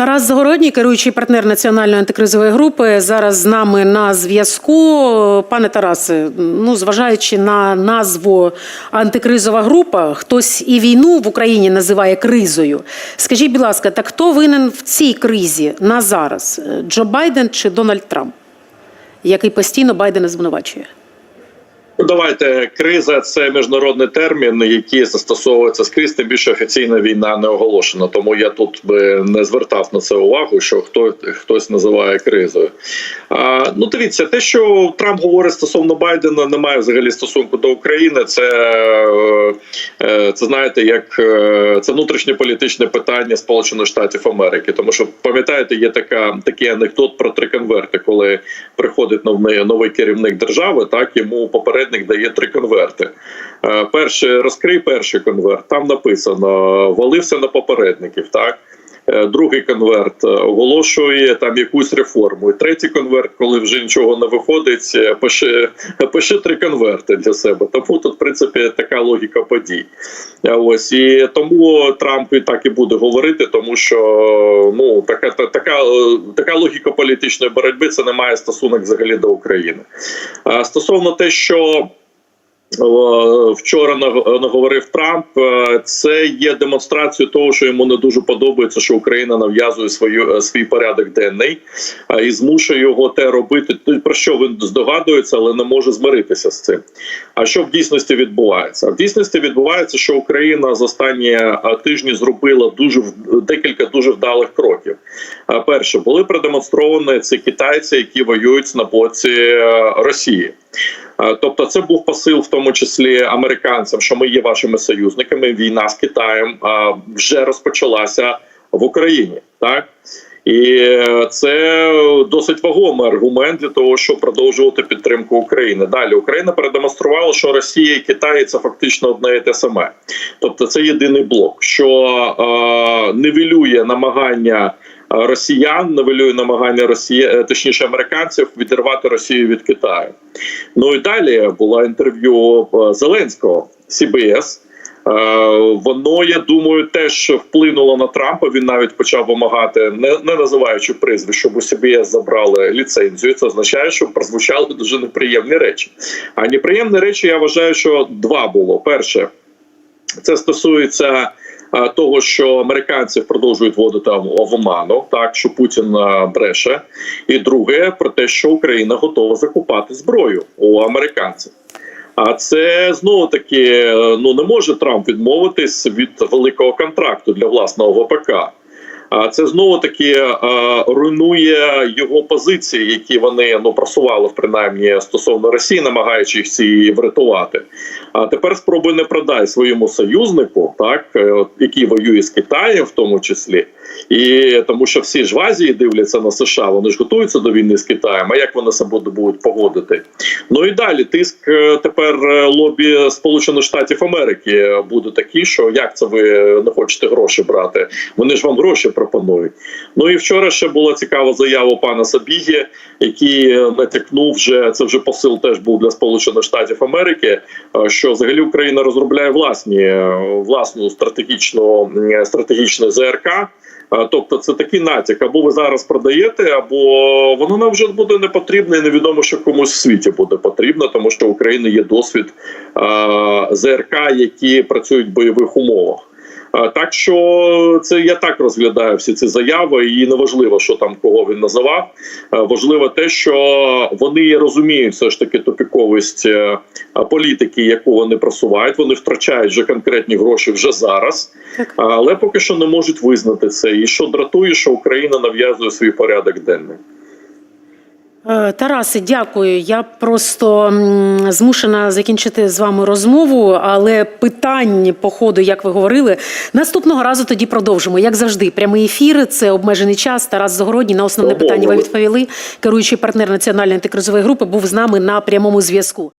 Тарас Загородній, керуючий партнер національної антикризової групи, зараз з нами на зв'язку. Пане Тарасе, ну зважаючи на назву антикризова група, хтось і війну в Україні називає кризою. Скажіть, будь ласка, так хто винен в цій кризі на зараз? Джо Байден чи Дональд Трамп, який постійно Байдена звинувачує? Ну, Давайте криза це міжнародний термін, який застосовується скрізь. Тим більше офіційна війна не оголошена. Тому я тут би не звертав на це увагу, що хто хтось називає кризою. А, ну дивіться, те, що Трамп говорить стосовно Байдена, не має взагалі стосунку до України. Це е, це знаєте, як е, це внутрішньополітичне питання Сполучених Штатів Америки. Тому що пам'ятаєте, є така такий анекдот про три конверти, коли приходить новий новий керівник держави, так йому попередник дає три конверти. Е, Перший розкрий перший конверт. Там написано валився на попередників. Так другий конверт е, оголошує там якусь реформу. І третій конверт, коли вже нічого не виходить, е, пише, пише три конверти для себе. Тому тут, в принципі, така логіка подій. Е, Ось і тому Трамп і так і буде говорити, тому що ну така та- така, е, така логіка політичної боротьби це не має стосунок взагалі до України. Стосовно те, що Е, Вчора наг- наговорив Трамп. е, Це є демонстрацією того, що йому не дуже подобається, що Україна нав'язує свою е, свій порядок денний і змушує його те робити. Про що він здогадується, але не може змиритися з цим. А що в дійсності відбувається? В дійсності відбувається, що Україна за останні е, тижні зробила дуже декілька дуже вдалих кроків. Перше були продемонстровані ці китайці, які воюють на боці Росії. Е, Тобто, це був посил, в тому числі американцям, що ми є вашими союзниками. Війна з Китаєм вже розпочалася в Україні, так і е, це досить вагомий аргумент для того, щоб продовжувати підтримку України. Далі Україна продемонструвала, що Росія і Китай це фактично одне і те саме. Тобто, це єдиний блок, що е, нивелює намагання. Е, Росіян нивелює намагання Росії, е, точніше американців, відірвати Росію від Китаю. Ну і далі було інтерв'ю е, Зеленського CBS. Воно, я думаю, теж вплинуло на Трампа. Він навіть почав вимагати, не, не називаючи прізвищ, щоб у CBS забрали ліцензію. Це означає, що прозвучали дуже неприємні речі. А неприємні речі я вважаю, що два було. Перше, це стосується того, що американці продовжують вводити в оману, так що Путін е, бреше. І друге, про те, що Україна готова закупати зброю у американців. А це знову таки е, ну не може Трамп відмовитись від великого контракту для власного ВПК. А це знову таки е, руйнує його позиції, які вони ну просували принаймні стосовно Росії, намагаючись її врятувати. А тепер спробуй не продай своєму союзнику, так е, який воює з Китаєм, в тому числі, і тому, що всі ж в Азії дивляться на США, вони ж готуються до війни з Китаєм. А як вони себе будуть погодити? Ну і далі тиск е, тепер е, лобі Сполучених Штатів Америки буде такий, що як це ви не хочете гроші брати? Вони ж вам гроші пропонують. Ну і вчора ще була цікава заява пана Сабігі, який натякнув вже це вже посил теж був для Сполучених Штатів Америки. Е, Що взагалі Україна розробляє власні е, власну стратегічну стратегічне ЗРК. Тобто це такий натяк, або ви зараз продаєте, або воно нам вже буде не потрібне, і невідомо, що комусь в світі буде потрібно, тому що в України є досвід а, ЗРК, які працюють в бойових умовах. А, Так що це я так розглядаю всі ці заяви, і неважливо, що там кого він називав. Важливо те, що вони розуміють все ж таки топіковість е, політики, яку вони просувають. Вони втрачають вже конкретні гроші вже зараз, але поки що не можуть визнати це. І що дратує, що Україна нав'язує свій порядок денний. Е, Тарасе, дякую. Я просто змушена закінчити з вами розмову, але питань по ходу, як ви говорили, наступного разу тоді продовжимо. Як завжди, прямий ефір, це обмежений час. Тарас Загородній на основне питання ви відповіли. Керуючий партнер національної антикризової групи був з нами на прямому зв'язку.